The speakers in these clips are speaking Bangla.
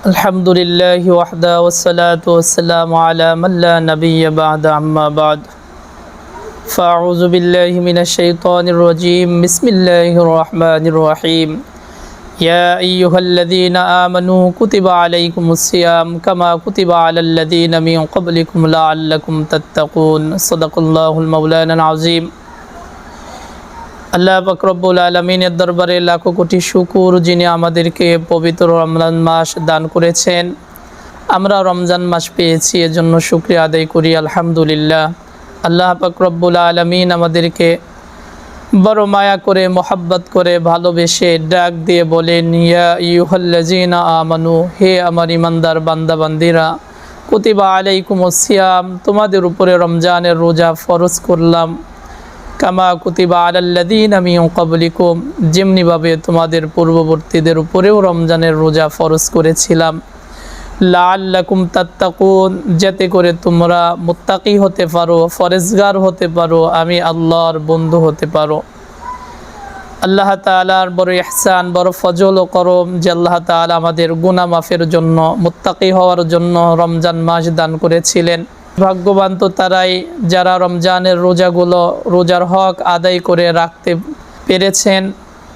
الحمد لله وحده والصلاة والسلام على من لا نبي بعد أما بعد. فأعوذ بالله من الشيطان الرجيم. بسم الله الرحمن الرحيم. يا أيها الذين آمنوا كتب عليكم الصيام كما كتب على الذين من قبلكم لعلكم تتقون. صدق الله المولانا العظيم. আল্লাহ বকরব্বুল আলমিনের দরবারে লাখো কোটি শুকুর যিনি আমাদেরকে পবিত্র রমজান মাস দান করেছেন। আমরা রমজান মাস পেয়েছি, এজন্য শুক্রিয়া আদায় করি, আলহামদুলিল্লাহ। আল্লাহ বকরব্বুল আলমিন আমাদেরকে বড় মায়া করে, মোহাব্বত করে, ভালোবেসে ডাক দিয়ে বলেন, ইয়া ইউহল্লাজিনা আমানু, হে আমার ইমানদার বান্দাবান্দিরা, কুতিবা আলাইকুম সিয়াম, তোমাদের উপরে রমজানের রোজা ফরজ করলাম। কামা কুতিবা আলাল্লাদিন আমি কবলিকুম যেমনিভাবে তোমাদের পূর্ববর্তীদের উপরেও রমজানের রোজা ফরজ করেছিলাম। লাল্লাকুম তাত্তাকুন, যাতে করে তোমরা মুত্তাকি হতে পারো, ফরেজগার হতে পারো, আমি আল্লাহর বন্ধু হতে পারো। আল্লাহ তালার বড় ইহসান, বড় ফজল ও করম, যে আল্লাহ তালা আমাদের গুনা মাফের জন্য, মুত্তাকি হওয়ার জন্য রমজান মাস দান করেছিলেন। ভাগ্যবান তো তারাই যারা রমজানের রোজাগুলো রোজার হক আদায় করে রাখতে পেরেছেন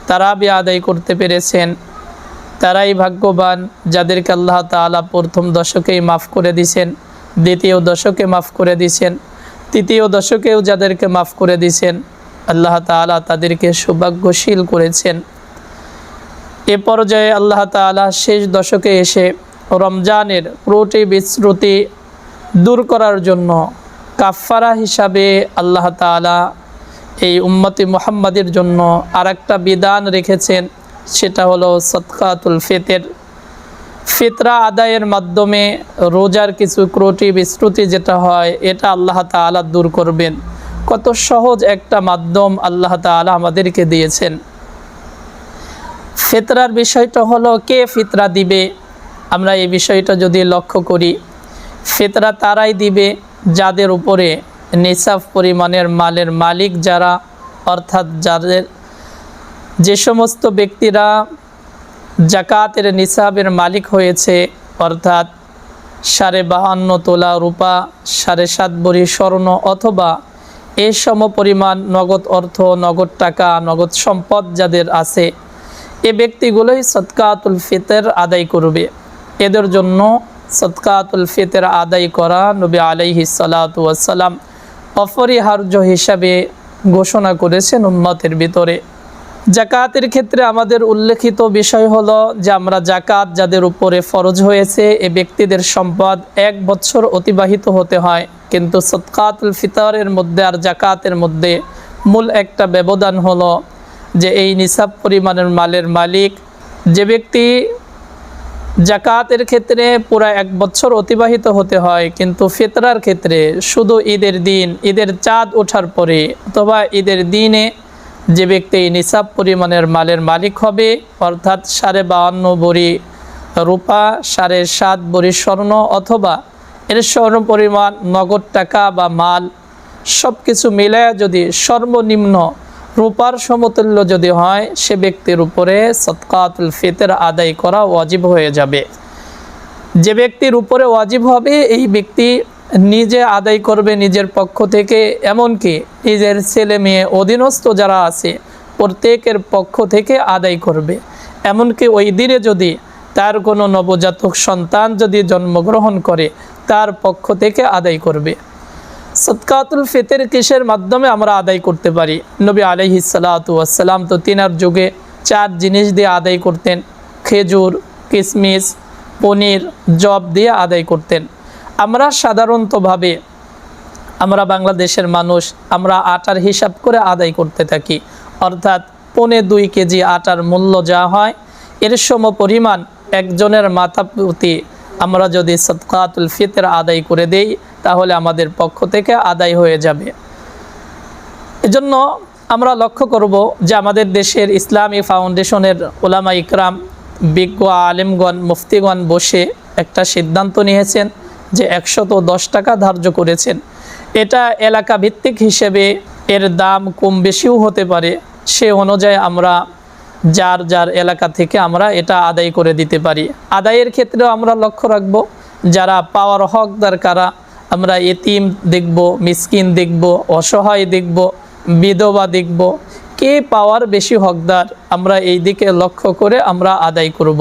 তারাবি আদায় করতে পেরেছেন। তারাই ভাগ্যবান যাদেরকে আল্লাহ তালা প্রথম দশকেই মাফ করে দিছেন, দ্বিতীয় দশকে মাফ করে দিছেন, তৃতীয় দশকেও যাদেরকে মাফ করে দিছেন, আল্লাহ তালা তাদেরকে সৌভাগ্যশীল করেছেন। এ পর্যায়ে আল্লাহ তালা শেষ দশকে এসে রমজানের ত্রুটি বিশ্রুতি দূর করার জন্য কাফারা হিসাবে আল্লাহ তালা এই উম্মতি মোহাম্মদের জন্য আর একটা বিধান রেখেছেন, সেটা হলো সৎকাতুল ফেতের। ফিতরা আদায়ের মাধ্যমে রোজার কিছু ক্রটি বিশ্রুতি যেটা হয়, এটা আল্লাহ তালা দূর করবেন। কত সহজ একটা মাধ্যম আল্লাহ তালা আমাদেরকে দিয়েছেন। ফিতরার বিষয়টা হলো কে ফিতরা দিবে? আমরা এই বিষয়টা যদি লক্ষ্য করি ফিতরা তারাই দিবে যাদের উপরে নিসাফ পরিমাণের মালের মালিক যারা, অর্থাৎ যাদের যে সমস্ত ব্যক্তিরা জাকাতের নিসাবের মালিক হয়েছে, অর্থাৎ সাড়ে বাহান্ন তোলা রূপা, সাড়ে সাত বড়ি স্বর্ণ অথবা এ সম পরিমাণ নগদ অর্থ, নগদ টাকা, নগদ সম্পদ যাদের আছে, এ ব্যক্তিগুলোই সৎকাতুল ফিতর আদায় করবে। এদের জন্য সৎকাতুল ফিতর আদায় করা নবী আলাইহি সালাতাম অপরিহার্য হিসাবে ঘোষণা করেছেন উম্মতের ভিতরে। জাকাতের ক্ষেত্রে আমাদের উল্লেখিত বিষয় হলো যে আমরা জাকাত যাদের উপরে ফরজ হয়েছে, এ ব্যক্তিদের সম্পদ এক বছর অতিবাহিত হতে হয়। কিন্তু সৎকাতুল ফিতরের মধ্যে আর জাকাতের মধ্যে মূল একটা ব্যবধান হলো যে এই নিসাব পরিমাণের মালের মালিক যে ব্যক্তি জাকাতের ক্ষেত্রে পুরা এক বছর অতিবাহিত হতে হয়, কিন্তু ফিতরার ক্ষেত্রে শুধু ঈদের দিন, ঈদের চাঁদ ওঠার পরে অথবা ঈদের দিনে যে ব্যক্তি নিসাব পরিমাণের মালের মালিক হবে, অর্থাৎ সাড়ে বাহান্ন বড়ি রূপা, সাড়ে সাত বড়ি স্বর্ণ অথবা এর স্বর্ণ পরিমাণ নগদ টাকা বা মাল সব কিছু মিলে যদি সর্বনিম্ন রূপার সমতুল্য যদি হয়, সে ব্যক্তির উপরে সৎকাতুল ফিতর আদায় করা ওয়াজিব হয়ে যাবে। যে ব্যক্তির উপরে ওয়াজিব হবে, এই ব্যক্তি নিজে আদায় করবে নিজের পক্ষ থেকে, এমনকি নিজের ছেলে মেয়ে অধীনস্থ যারা আছে, প্রত্যেকের পক্ষ থেকে আদায় করবে। এমনকি ওই দিনে যদি তার কোনো নবজাতক সন্তান যদি জন্মগ্রহণ করে, তার পক্ষ থেকে আদায় করবে। সৎকাতুল ফিতের কিসের মাধ্যমে আমরা আদায় করতে পারি? নবী আলহি সালাতাম তো তিনার যুগে চার জিনিস দিয়ে আদায় করতেন। খেজুর কিশমিশ পনির জব দিয়ে আদায় করতেন। আমরা সাধারণতভাবে আমরা বাংলাদেশের মানুষ, আমরা আটার হিসাব করে আদায় করতে থাকি। অর্থাৎ পনে দুই কেজি আটার মূল্য যা হয়, এর সম পরিমাণ একজনের মাথা প্রতি আমরা যদি সৎকাতুল ফিতর আদায় করে দেই, তাহলে আমাদের পক্ষ থেকে আদায় হয়ে যাবে। এজন্য আমরা লক্ষ্য করব যে আমাদের দেশের ইসলামী ফাউন্ডেশনের ওলামা ইকরাম, বিজ্ঞ আলেমগণ, মুফতিগণ বসে একটা সিদ্ধান্ত নিয়েছেন যে একশত দশ টাকা ধার্য করেছেন। এটা এলাকা ভিত্তিক হিসেবে এর দাম কম বেশিও হতে পারে। সে অনুযায়ী আমরা যার যার এলাকা থেকে আমরা এটা আদায় করে দিতে পারি আদায়ের ক্ষেত্রেও আমরা লক্ষ্য রাখব, যারা পাওয়ার হকদার কারা, আমরা এতিম দেখব, মিসকিন দেখব, অসহায় দেখব, বিধবা দেখব, কে পাওয়ার বেশি হকদার, আমরা এই দিকে লক্ষ্য করে আমরা আদায় করব।